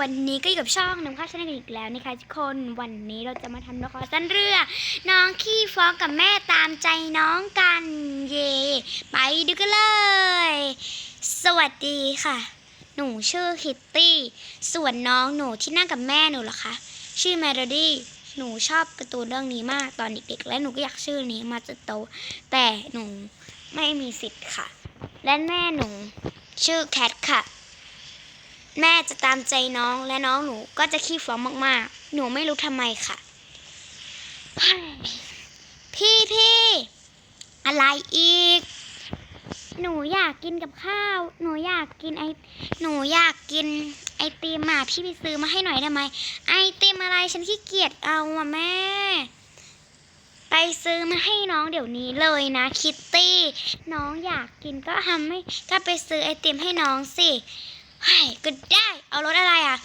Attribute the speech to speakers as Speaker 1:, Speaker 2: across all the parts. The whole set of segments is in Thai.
Speaker 1: วันนี้ก็อยู่กับช่องน้ำข้าวชาแนลอีกแล้วนะคะทุกคนวันนี้เราจะมาทำละครสั้นเรื่องน้องขี้ฟ้องกับแม่ตามใจน้องกันเย่ไปดูกันเลย สวัสดีค่ะ หนูชื่อคิตตี้ส่วนน้องหนูที่นั่งกับแม่หนูเหรอคะชื่อแมโลดี้หนูชอบการ์ตูนเรื่องนี้มากตอนเด็กๆและหนูก็อยากชื่อนี้มาจนโต แต่หนูไม่มีสิทธิ์ค่ะ และแม่หนูชื่อแคทค่ะ แม่จะตามใจน้องและน้องหนูก็จะขี้ฟ้องมากๆ หนูไม่รู้ทำไมค่ะ พี่พี่อะไรอีก หนูอยากกินกับข้าว หนูอยากกินไอ หนูอยากกินไอติมอะพี่ไปซื้อมาให้หน่อยได้ไหมไอติมอะไรฉันขี้เกียจเอาอะแม่ ไปซื้อมาให้น้องเดี๋ยวนี้เลยนะคิตตี้ น้องอยากกินก็ทำให้ก็ไปซื้อไอติมให้น้องสิ เฮ้ก็ได้ เอารสอะไรอะ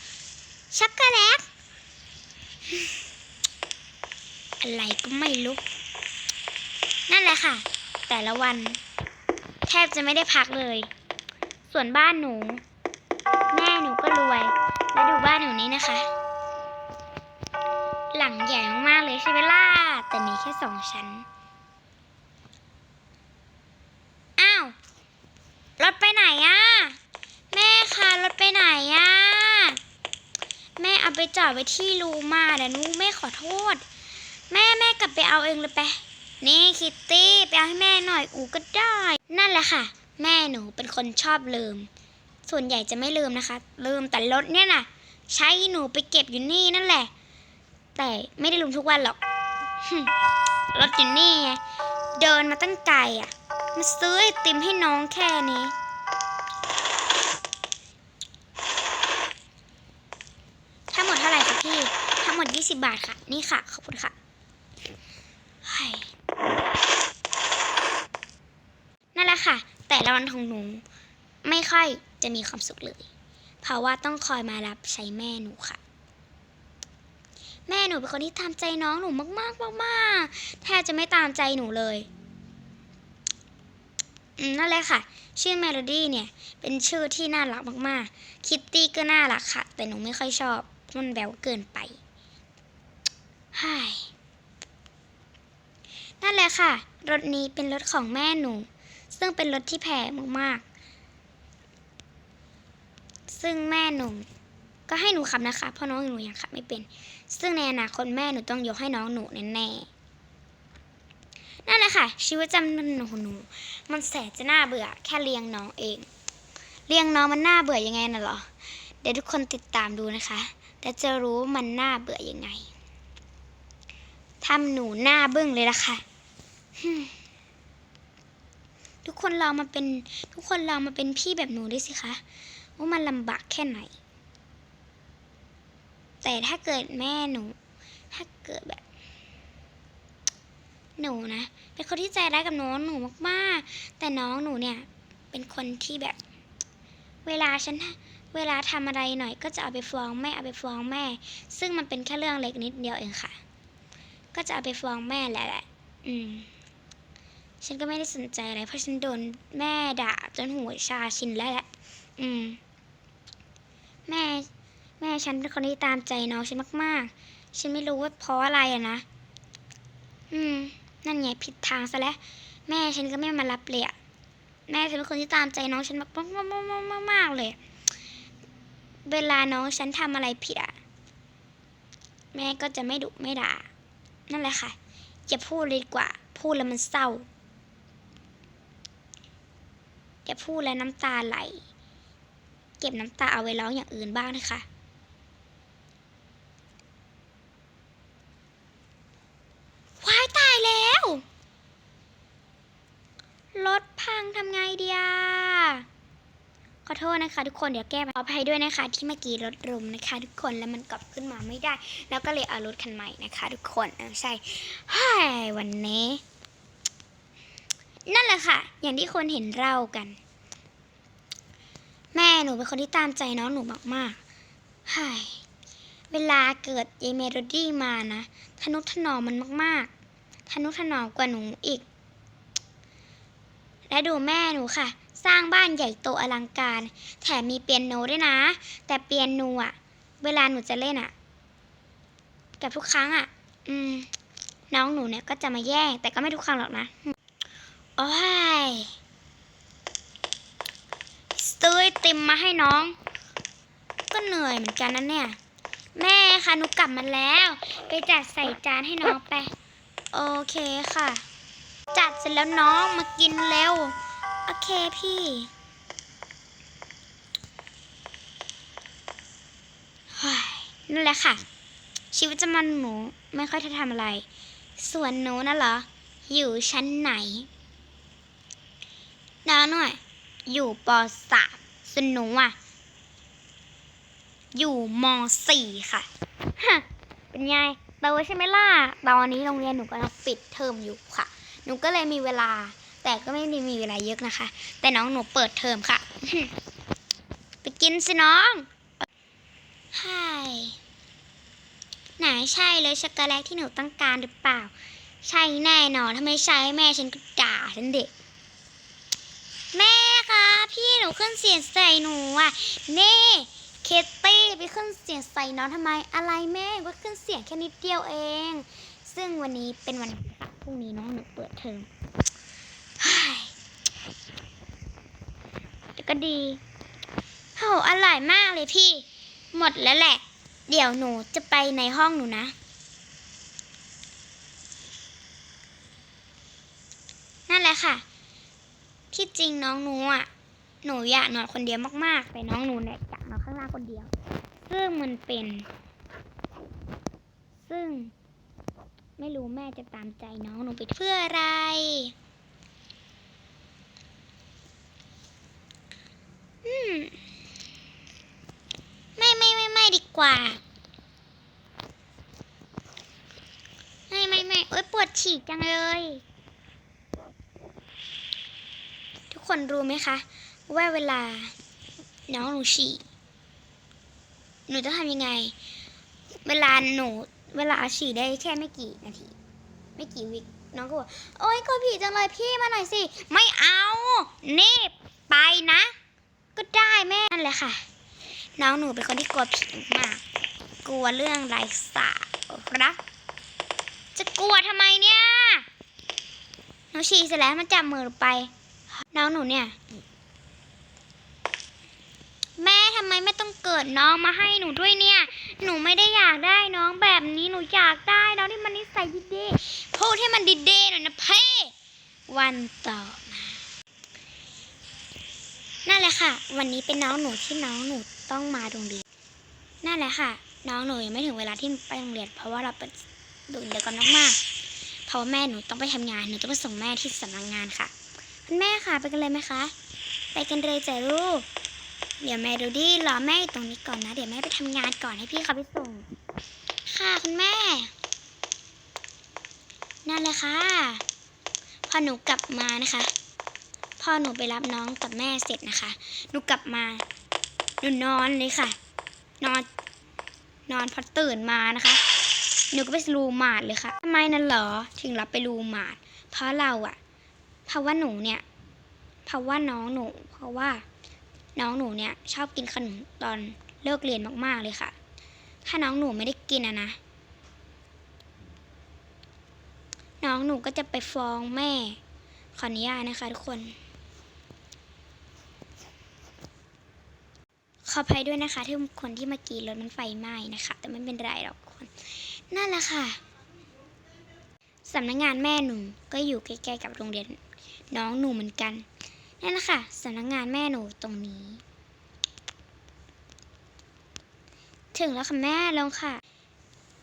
Speaker 1: ช็อกโกแลต อะไรก็ไม่รู้ นั่นแหละค่ะ แต่ละวัน แทบจะไม่ได้พักเลย ส่วนบ้านหนู แม่หนูก็รวย แล้วดูบ้านหนูนี้นะคะ หลังใหญ่มากๆเลยใช่ไหมล่ะ แต่มีแค่สองชั้นอ้าวรถไปไหนอะ่ะ ถไปไหนอะแม่เอาไปจอดไว้ที่รูมาเดี๋ยวนูแม่ขอโทษ แม่แม่กลับไปเอาเองเลยไป นี่คิตตี้ไปเอาให้แม่หน่อยอูก็ได้ นั่นแหละค่ะ แม่หนูเป็นคนชอบลืม ส่วนใหญ่จะไม่ลืมนะคะ ลืมแต่รถเนี่ยน่ะ ใช้หนูไปเก็บอยู่นี่นั่นแหละ แต่ไม่ได้ลืมทุกวันหรอกรถอยู่นี่ไงเดินมาตั้งไกลอะ มาซื้อไอติมให้น้องแค่นี้ ทั้งหมดเท่าไหร่คะพี่ ทั้งหมด20บาทค่ะ นี่ค่ะ ขอบคุณค่ะนั่นแหละค่ะ แต่ละวันของหนูไม่ค่อยจะมีความสุขเลย เพราะว่าต้องคอยมารับใช้แม่หนูค่ะ แม่หนูเป็นคนที่ตามใจน้องหนูมากๆมากๆแทบจะไม่ตามใจหนูเลยนั่นแหละค่ะ ชื่อเมโลดี้เนี่ย เป็นชื่อที่น่ารักมากๆ คิตตี้ก็น่ารักค่ะ แต่หนูไม่ค่อยชอบ มันแบวเกินไป ไฮ้ยนั่นแหละค่ะ รถนี้เป็นรถของแม่หนู ซึ่งเป็นรถที่แพงมากๆ ซึ่งแม่หนูก็ให้หนูขับนะคะ เพราะน้องหนูยังขับไม่เป็น ซึ่งในอนาคตแม่หนูต้องยกให้น้องหนูแน่ๆ นั่นแหละค่ะ ชีวิตจำวันของหนู มันแสนจะน่าเบื่อแค่เลี้ยงน้องเอง เลี้ยงน้องมันน่าเบื่อยังไงน่ะหรอ เดี๋ยวทุกคนติดตามดูนะคะ และจะรู้ว่ามันน่าเบื่อยังไง ทำหนูหน้าบึ้งเลยล่ะค่ะทุกคนลองมาเป็น ทุกคนลองมาเป็นพี่แบบหนูด้วยสิคะว่ามันลำบากแค่ไหน แต่ถ้าเกิดแม่หนู ถ้าเกิดแบบ หนูนะเป็นคนที่ใจร้ายกับน้องหนูมาก ๆ แต่น้องหนูเนี่ย เป็นคนที่แบบ เวลาฉันเวลาทำอะไรหน่อย ก็จะเอาไปฟ้องแม่เอาไปฟ้องแม่ ซึ่งมันเป็นแค่เรื่องเล็กนิดเดียวเองค่ะ ก็จะเอาไปฟ้องแม่แหละแหละ อืม ฉันก็ไม่ได้สนใจอะไร เพราะฉันโดนแม่ด่าจนหัวชาชินแล้วแหละ อืม แม่ แม่ฉันเป็นคนที่ตามใจน้องฉันมาก ๆ ฉันไม่รู้ว่าเพราะอะไรอะนะ อืม นั่นไงผิดทางซะแล้ว แม่ฉันก็ไม่มารับเลยอะแม่ฉันเป็นคนที่ตามใจน้องฉันมากมากมากมากมากมากเลย เวลาน้องฉันทำอะไรผิดอะแม่ก็จะไม่ดุไม่ด่า นั่นแหละค่ะอย่าพูดเลยดีกว่า พูดแล้วมันเศร้าอย่าพูดแล้วน้ำตาไหล เก็บน้ำตาเอาไว้ร้องอย่างอื่นบ้างนะคะว้ายตายแล้ว รถพังทำไงเดีย ขอโทษนะคะทุกคนเดี๋ยวแก้ไปขออภัยด้วยนะคะ ที่เมื่อกี้รถลมนะคะ ทุกคนแล้วมันกลับขึ้นมาไม่ได้ แล้วก็เลยเอารถคันใหม่นะคะ ทุกคนเออใช่วันนี้ นั่นแหละค่ะ อย่างที่คนเห็นเรากัน แม่หนูเป็นคนที่ตามใจน้องหนูมากๆเฮ้ยเวลาเกิดยายเมโลดี้มานะทนุถนอมมันมากๆทนุถนอมกว่าหนูอีก และดูแม่หนูค่ะ สร้างบ้านใหญ่โตอลังการ แถมมีเปียโนด้วยนะ แต่เปียโนอะเวลาหนูจะเล่นอะกับทุกครั้งอะอืม น้องหนูเนี่ยก็จะมาแย่ง แต่ก็ไม่ทุกครั้งหรอกนะโอ้ยซื้อไอติมมาให้น้อง ก็เหนื่อยเหมือนกันนะเนี่ย แม่คะหนูกลับมาแล้ว ไปจัดใส่จานให้น้องไป โอเคค่ะ จัดเสร็จแล้วน้องมากินเร็ว โอเคพี่ นั่นแหละค่ะ ชีวิตประจำวันหนูไม่ค่อยได้ทำอะไร ส่วนหนูน่ะเหรอ อยู่ชั้นไหนน้าหน่อย อยู่ปสามส่วนหนูอะ อยู่มสี่ค่ะ ฮะ เป็นไงโตใช่ไหมล่ะ ตอนนี้โรงเรียนหนูกำลังปิดเทอมอยู่ค่ะ หนูก็เลยมีเวลา แต่ก็ไม่ได้มีเวลาเยอะนะคะ แต่น้องหนูเปิดเทอมค่ะ ไปกินสิน้องใช่ไหนใช่เลยช็อกโกแลตที่หนูต้องการหรือเปล่า ใช่แน่นอนถ้าไม่ใช่แม่ฉันก็ด่าฉันเด็ก แม่คะพี่หนูขึ้นเสียงใส่หนูอะนี่เคตตี้ไปขึ้นเสียงใส่น้องทำไมอะไรแม่ก็ขึ้นเสียงแค่นิดเดียวเอง ซึ่งวันนี้เป็นวันพรุ่งนี้น้องหนูเปิดเทอมเฮ้ยแต่ ก็ดีโหอร่อยมากเลยพี่ หมดแล้วแหละ เดี๋ยวหนูจะไปในห้องหนูนะ นั่นแหละค่ะ ที่จริงน้องหนูอะ หนูอยากนอนคนเดียวมากๆ แต่น้องหนูเนี่ยอยากนอนข้างล่างคนเดียว ซึ่งมันเป็น ซึ่ง ไม่รู้แม่จะตามใจน้องหนูไปเพื่ออะไร อืม ไม่ไม่ไม่ไม่ดีกว่า ไม่ไม่ไม่โอ๊ยปวดฉี่จังเลย ทุกคนรู้ไหมคะ ว่าเวลา น้องหนูฉี่หนูจะทำยังไง เวลาหนู เวลาฉี่ได้แค่ไม่กี่นาที ไม่กี่วิน้องก็บอกโอ๊ยกลัวผีจังเลยพี่มาหน่อยสิ ไม่เอา นี่ ไปนะ ก็ได้แม่นั่นแหละค่ะ น้องหนูเป็นคนที่กลัวผีมาก กลัวเรื่องไร้สาระจะกลัวทำไมเนี่ยหนูฉี่เสร็จแล้วมันจับมือไป น้องหนูเนี่ย แม่ทำไมไม่ต้องเกิดน้องมาให้หนูด้วยเนี่ย หนูไม่ได้อยากได้น้องแบบนี้หนูอยากได้น้องที่มันนิสัยดีๆพูดให้มันดีๆหน่อยนะเพ่วันต่อ ละค่ะ วันนี้เป็นน้องหนูที่น้องหนูต้องมาโรงเรียนนั่นแหละค่ะ น้องหนูยังไม่ถึงเวลาที่ไปโรงเรียน เพราะว่าเราเป็นดุเดียวกันมากๆเพราะว่าแม่หนูต้องไปทำงานหนูต้องไปส่งแม่ที่สำนักงานค่ะคุณแม่ค่ะไปกันเลยไหมคะ ไปกันเลยจ้ะลูกเดี๋ยวแม่ดูดิรอแม่อยู่ตรงนี้ก่อนนะ เดี๋ยวแม่ไปทำงานก่อนให้พี่เขาไปส่ง ค่ะคุณแม่ นั่นเลยค่ะ พอหนูกลับมานะคะ พ่อหนูไปรับน้องกับแม่เสร็จนะคะ หนูกลับมาหนูนอนเลยค่ะ นอน นอนพอตื่นมานะคะ หนูก็ไปรูมาดเลยค่ะทำไมนั่นเหรอ ถึงรับไปรูมาด เพราะเราอะเพราะว่าหนูเนี่ย เพราะว่าน้องหนู เพราะว่าน้องหนูเนี่ยชอบกินขนมตอนเลิกเรียนมากๆเลยค่ะ ถ้าน้องหนูไม่ได้กินอะนะ น้องหนูก็จะไปฟ้องแม่ ขออนุญาตนะคะทุกคน ขออภัยด้วยนะคะที่คนที่เมื่อกี้รถมันไฟไหม้นะคะ แต่ไม่เป็นไรหรอกคนนั่นแหละค่ะสำนักงานแม่หนูก็อยู่ใกล้ๆกับโรงเรียนน้องหนูเหมือนกันนั่นแหละค่ะสำนักงานแม่หนูตรงนี้ ถึงแล้วค่ะแม่ลงค่ะ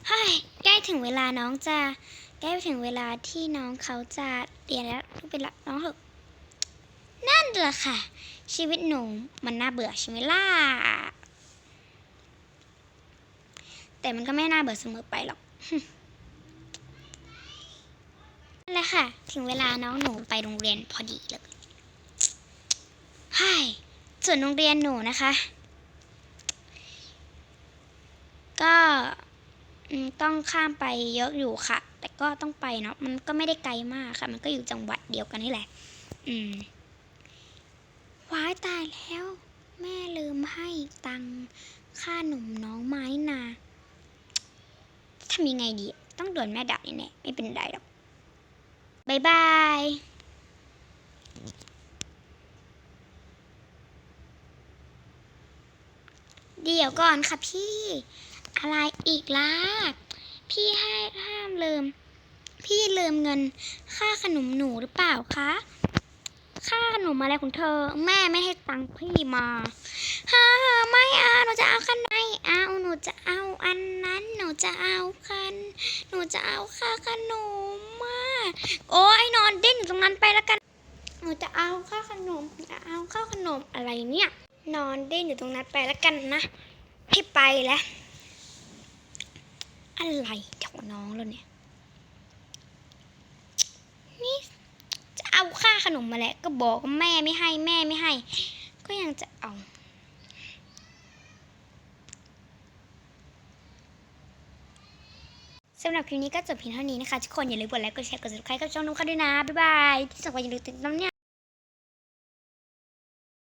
Speaker 1: เฮ้ยใกล้ถึงเวลาน้องจะใกล้ถึงเวลาที่น้องเขาจะเรียนแล้วลูกเป็นละน้องเถอะนั่นแหละค่ะ ชีวิตหนูมันน่าเบื่อใช่ไหมล่ะ แต่มันก็ไม่น่าเบื่อเสมอไปหรอกนั่นแหละค่ะ ถึงเวลาน้องหนูไปโรงเรียนพอดีเลยใช่ส่วนโรงเรียนหนูนะคะ ก็ต้องข้ามไปเยอะอยู่ค่ะ แต่ก็ต้องไปเนาะ มันก็ไม่ได้ไกลมากค่ะ มันก็อยู่จังหวัดเดียวกันนี่แหละ อืม ว้ายตายแล้ว แม่ลืมให้ตังค่าหนุ่มน้องไม้นาทำยังไงดี ต้องโดนแม่ด่าแน่ๆไม่เป็นไรหรอกบายบายเดี๋ยวก่อนค่ะพี่ อะไรอีกล่ะ พี่ให้ห้ามลืม พี่ลืมเงินค่าขนมหนูหรือเปล่าคะ ค่าขนมอะไรของเธอ แม่ไม่ให้ตังค์พี่มาฮ่าไม่เอาหนูจะเอาคันไหนเอาหนูจะเอาอันนั้น หนูจะเอาคัน หนูจะเอาค่าขนมมาโอ้ยนอนดิ้นอยู่ตรงนั้นไปแล้วกัน หนูจะเอาค่าขนมจะเอาค่าขนมอะไรเนี่ย นอนดิ้นอยู่ตรงนั้นไปแล้วกันนะพี่ไปแล้วอะไรของน้องแล้วเนี่ย นี่จะเอาค่า ขนมมาแล้วก็บอกว่าแม่ไม่ให้แม่ไม่ให้ ก็ยังจะเอา สำหรับคลิปนี้ก็จบเพียงเท่านี้นะคะ ทุกคนอย่าลืมกดไลค์กดแชร์กด subscribe กับช่องนุ้งค่ะด้วยนะ บ๊ายบายที่สำคัญอย่าลืมติดตามเนี่ย